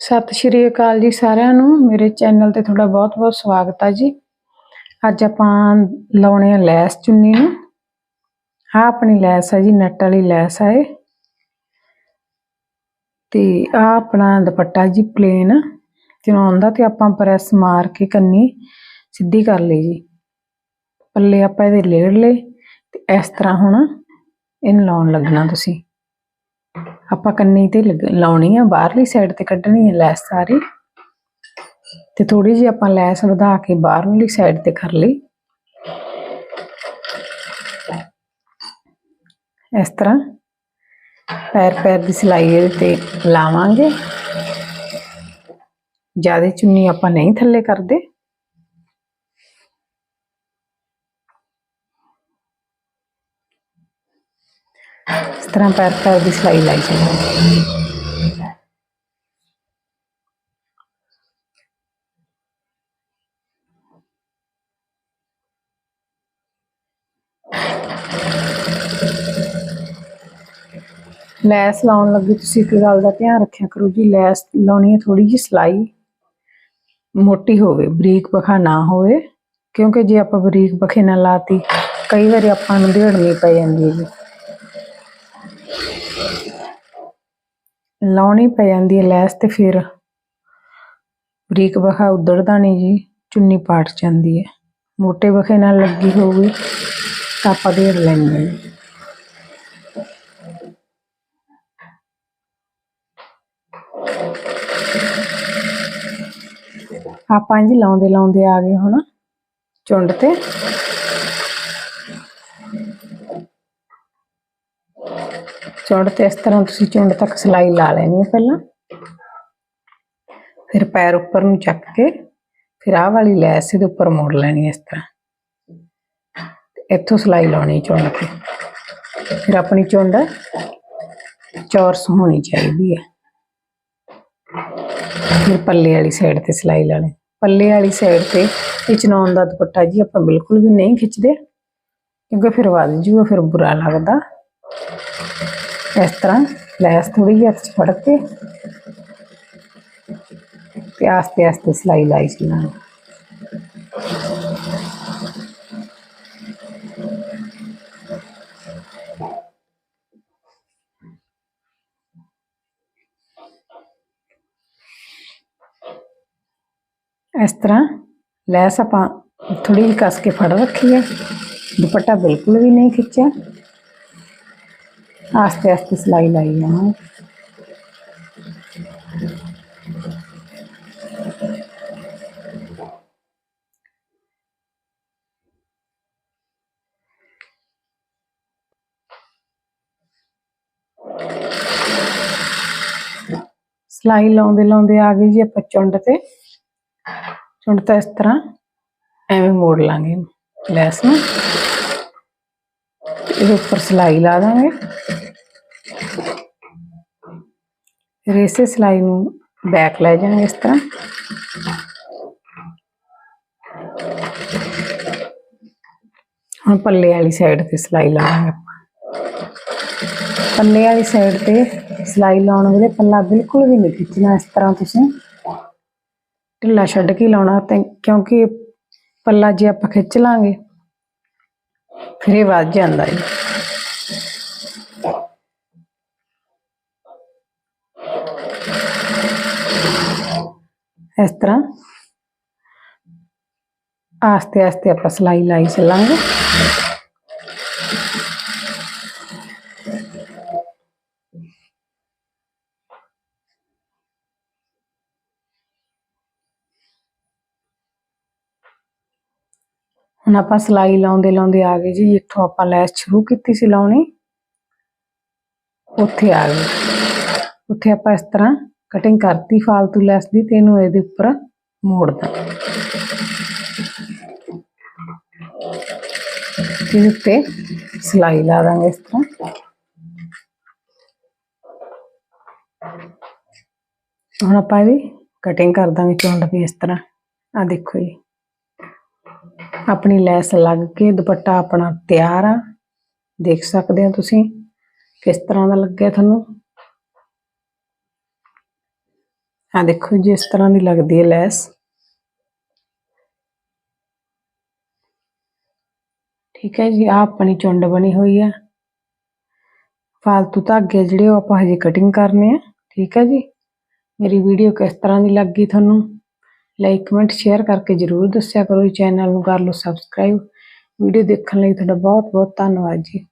ਸਤਿ ਸ਼੍ਰੀ ਅਕਾਲ ਜੀ ਸਾਰਿਆਂ ਨੂੰ। ਮੇਰੇ ਚੈਨਲ ਤੇ ਤੁਹਾਡਾ ਬਹੁਤ-ਬਹੁਤ ਸਵਾਗਤ ਹੈ ਜੀ। ਅੱਜ ਆਪਾਂ ਲਾਉਣੇ ਆ ਲੈਸ ਚੁੰਨੀ ਨੂੰ। ਆਹ ਆਪਣੀ ਲੈਸ ਹੈ ਜੀ, ਨੈਟ ਵਾਲੀ ਲੈਸ ਹੈ ਤੇ ਆਹ ਆਪਣਾ ਦੁਪੱਟਾ ਜੀ ਪਲੇਨ। ਚੁਣਾਉਣ ਦਾ ਤੇ ਆਪਾਂ ਪ੍ਰੈਸ ਮਾਰ ਕੇ ਕੰਨੀ ਸਿੱਧੀ ਕਰ ਲਈ ਜੀ। ਪੱਲੇ ਆਪਾਂ ਇਹਦੇ ਲੇੜ ਲਏ ਤੇ ਇਸ ਤਰ੍ਹਾਂ ਹੁਣ ਇਹਨੂੰ ਲਾਉਣ ਲੱਗਣਾ ਤੁਸੀਂ। ਆਪਾਂ ਕੰਨੀ ਤੇ ਲਾਉਣੀ ਆ, ਬਾਹਰਲੀ ਸਾਈਡ ਤੇ ਕੱਢਣੀ ਹੈ ਲੈਸ ਸਾਰੀ। ਤੇ ਥੋੜੀ ਜਿਹੀ ਆਪਾਂ ਲੈਸ ਵਧਾ ਕੇ ਬਾਹਰਲੀ ਸਾਈਡ ਤੇ ਕਰ ਲਈ। ਇਸ ਤਰ੍ਹਾਂ ਪੈਰ ਪੈਰ ਦੀ ਸਿਲਾਈ ਇਹਦੇ ਤੇ ਲਾਵਾਂਗੇ। ਜ਼ਿਆਦਾ ਚੁੰਨੀ ਆਪਾਂ ਨਹੀਂ ਥੱਲੇ ਕਰਦੇ ਇਸ ਤਰ੍ਹਾਂ ਪੈਰ ਪੈਰ ਦੀ ਸਿਲਾਈ ਲਾਈ ਜਾਵਾਂਗੇ ਲੈਸ ਲਾਉਣ ਲੱਗੇ, ਤੁਸੀਂ ਇੱਕ ਗੱਲ ਦਾ ਧਿਆਨ ਰੱਖਿਆ ਕਰੋ ਜੀ, ਲੈਸ ਲਾਉਣੀ ਹੈ ਥੋੜੀ ਜਿਹੀ ਸਿਲਾਈ। ਮੋਟੀ ਹੋਵੇ, ਬਰੀਕ ਬਖਾ ਨਾ ਹੋਵੇ, ਕਿਉਂਕਿ ਜੇ ਆਪਾਂ ਬਰੀਕ ਬਖੇ ਨਾਲ ਲਾਤੀ, ਕਈ ਵਾਰੀ ਆਪਾਂ ਨੂੰ ਢੇੜਨੀ ਪੈ ਜਾਂਦੀ ਹੈ ਜੀ। ਲਾਉਣੀ ਪੈ ਜਾਂਦੀ ਹੈ ਲੈਸ ਤੇ ਫਿਰ ਬਰੀਕ ਬਖਾ ਉਧੜਦਾ ਨਹੀਂ ਜੀ, ਚੁੰਨੀ ਪਾਟ ਜਾਂਦੀ ਹੈ। ਮੋਟੇ ਬਖੇ ਨਾਲ ਲੱਗੀ ਹੋਊਗੀ ਤਾਂ ਆਪਾਂ ਢੇੜ ਲੈਣੀ ਹੈ। ਆਪਾਂ ਜੀ ਲਾਉਂਦੇ ਲਾਉਂਦੇ ਆ ਗਏ ਹੁਣ ਚੁੰਡ ਤੇ। ਚੁੰਡ ਤੇ ਇਸ ਤਰ੍ਹਾਂ ਤੁਸੀਂ ਚੁੰਡ ਤੱਕ ਸਿਲਾਈ ਲਾ ਲੈਣੀ ਹੈ ਪਹਿਲਾਂ। ਫਿਰ ਪੈਰ ਉੱਪਰ ਨੂੰ ਚੱਕ ਕੇ ਫਿਰ ਆਹ ਵਾਲੀ ਲੈਸ ਇਹਦੇ ਉੱਪਰ ਮੋੜ ਲੈਣੀ ਇਸ ਤਰ੍ਹਾਂ। ਤੇ ਇੱਥੋਂ ਸਿਲਾਈ ਲਾਉਣੀ ਚੁੰਡ ਤੇ। ਫਿਰ ਆਪਣੀ ਚੁੰਡ ਚੌਰਸ ਹੋਣੀ ਚਾਹੀਦੀ ਹੈ। ਫਿਰ ਪੱਲੇ ਵਾਲੀ ਸਾਈਡ ਤੇ ਸਿਲਾਈ ਲਾਣੀ ਪੱਲੇ ਵਾਲੀ ਸਾਈਡ ਤੇ ਇਹ ਚਨਾਉਣ ਦਾ ਦੁਪੱਟਾ ਜੀ ਆਪਾਂ ਬਿਲਕੁਲ ਵੀ ਨਹੀਂ ਖਿੱਚਦੇ, ਕਿਉਂਕਿ ਫਿਰ ਵੱਧ ਜੂਗਾ, ਫਿਰ ਬੁਰਾ ਲੱਗਦਾ। ਇਸ ਤਰ੍ਹਾਂ ਲੈਸ ਥੋੜੀ ਜਿਹੀ ਹੱਥ 'ਚ ਫੜ ਕੇ ਤੇ ਆਸਤੇ ਆਸਤੇ ਸਿਲਾਈ ਲਾਈ ਚੱਲਾਂਗੇ ਇਸ ਤਰ੍ਹਾਂ ਲੈਸ ਆਪਾਂ ਥੋੜੀ ਜਿਹੀ ਕੱਸ ਕੇ ਫੜ ਰੱਖੀ ਹੈ ਦੁਪੱਟਾ ਬਿਲਕੁਲ ਵੀ ਨਹੀਂ ਖਿੱਚਿਆ ਆਸਤੇ ਆਸਤੇ ਸਿਲਾਈ ਲਾਈ ਜਾਵਾਂਗੇ ਸਿਲਾਈ ਲਾਉਂਦੇ ਲਾਉਂਦੇ ਆ ਗਏ ਜੀ ਆਪਾਂ ਚੁੰਡ ਤੇ। ਚੁੰਡ ਤਾਂ ਇਸ ਤਰ੍ਹਾਂ ਐਵੇਂ ਮੋੜ ਲਾਂਗੇ ਲੈਸ ਨੂੰ। ਇਹਦੇ ਉੱਪਰ ਸਿਲਾਈ ਲਾ ਦਾਂਗੇ। ਫਿਰ ਇਸੇ ਸਿਲਾਈ ਨੂੰ ਬੈਕ ਲੈ ਜਾਵਾਂਗੇ ਇਸ ਤਰ੍ਹਾਂ। ਹੁਣ ਪੱਲੇ ਵਾਲੀ ਸਾਈਡ ਤੇ ਸਿਲਾਈ ਲਾਵਾਂਗੇ ਆਪਾਂ। ਪੱਲੇ ਵਾਲੀ ਸਾਈਡ ਤੇ ਸਿਲਾਈ ਲਾਉਣ ਵੇਲੇ ਪੱਲਾ ਬਿਲਕੁਲ ਵੀ ਨਹੀਂ ਖਿੱਚਣਾ ਇਸ ਤਰ੍ਹਾਂ ਤੁਸੀਂ। ਢਿੱਲਾ ਛੱਡ ਕੇ ਲਾਉਣਾ ਤੇ ਕਿਉਂਕਿ ਪੱਲਾ ਜੇ ਆਪਾਂ ਖਿੱਚ ਲਾਂਗੇ, ਫਿਰ ਇਹ ਵੱਜ ਜਾਂਦਾ ਹੈ ਇਸ ਤਰ੍ਹਾਂ। ਆਸਤੇ ਆਸਤੇ ਆਪਾਂ ਸਿਲਾਈ ਲਾਈ ਚੱਲਾਂਗੇ। ਹੁਣ ਆਪਾਂ ਸਿਲਾਈ ਲਾਉਂਦੇ ਲਾਉਂਦੇ ਆ ਗਏ ਜੀ। ਇੱਥੋਂ ਆਪਾਂ ਲੈਸ ਸ਼ੁਰੂ ਕੀਤੀ ਸੀ ਲਾਉਣੀ ਉੱਥੇ ਆ ਗਏ। ਉੱਥੇ ਆਪਾਂ ਇਸ ਤਰ੍ਹਾਂ ਕਟਿੰਗ ਕਰਤੀ ਫਾਲਤੂ ਲੈਸ ਦੀ ਤੇ ਇਹਨੂੰ ਇਹਦੇ ਉੱਪਰ ਮੋੜਦਾ ਇਹਦੇ ਉੱਤੇ ਸਿਲਾਈ ਲਾ ਦਾਂਗੇ ਇਸ ਤਰ੍ਹਾਂ। ਹੁਣ ਆਪਾਂ ਇਹਦੀ ਕਟਿੰਗ ਕਰ ਦਾਂਗੇ ਚੁੰਡ ਦੀ ਇਸ ਤਰ੍ਹਾਂ। ਆ ਦੇਖੋ ਜੀ। ਆਪਣੀ ਲੈਸ ਲੱਗ ਕੇ ਦੁਪੱਟਾ ਆਪਣਾ ਤਿਆਰ ਆ। ਦੇਖ ਸਕਦੇ ਹੋ ਤੁਸੀਂ ਕਿਸ ਤਰ੍ਹਾਂ ਦਾ ਲੱਗਿਆ ਤੁਹਾਨੂੰ? ਆ ਦੇਖੋ ਜੀ, ਇਸ ਤਰ੍ਹਾਂ ਦੀ ਲੱਗਦੀ ਹੈ ਲੈਸ। ਠੀਕ ਹੈ ਜੀ ਆ ਆਪਣੀ ਚੁੰਡ ਬਣੀ ਹੋਈ ਆ ਫਾਲਤੂ ਧਾਗੇ ਜਿਹੜੇ ਉਹ ਆਪਾਂ ਹਜੇ ਕਟਿੰਗ ਕਰਨੇ ਆ। ਠੀਕ ਹੈ ਜੀ, ਮੇਰੀ ਵੀਡੀਓ ਕਿਸ ਤਰ੍ਹਾਂ ਦੀ ਲੱਗੀ ਤੁਹਾਨੂੰ? ਲਾਈਕ ਕਮੈਂਟ ਸ਼ੇਅਰ ਕਰਕੇ ਜਰੂਰ ਦੱਸਿਆ ਕਰੋ ਚੈਨਲ ਨੂੰ ਕਰ ਲਓ ਸਬਸਕ੍ਰਾਈਬ ਵੀਡੀਓ ਦੇਖਣ ਲਈ ਤੁਹਾਡਾ ਬਹੁਤ ਬਹੁਤ ਧੰਨਵਾਦ ਜੀ।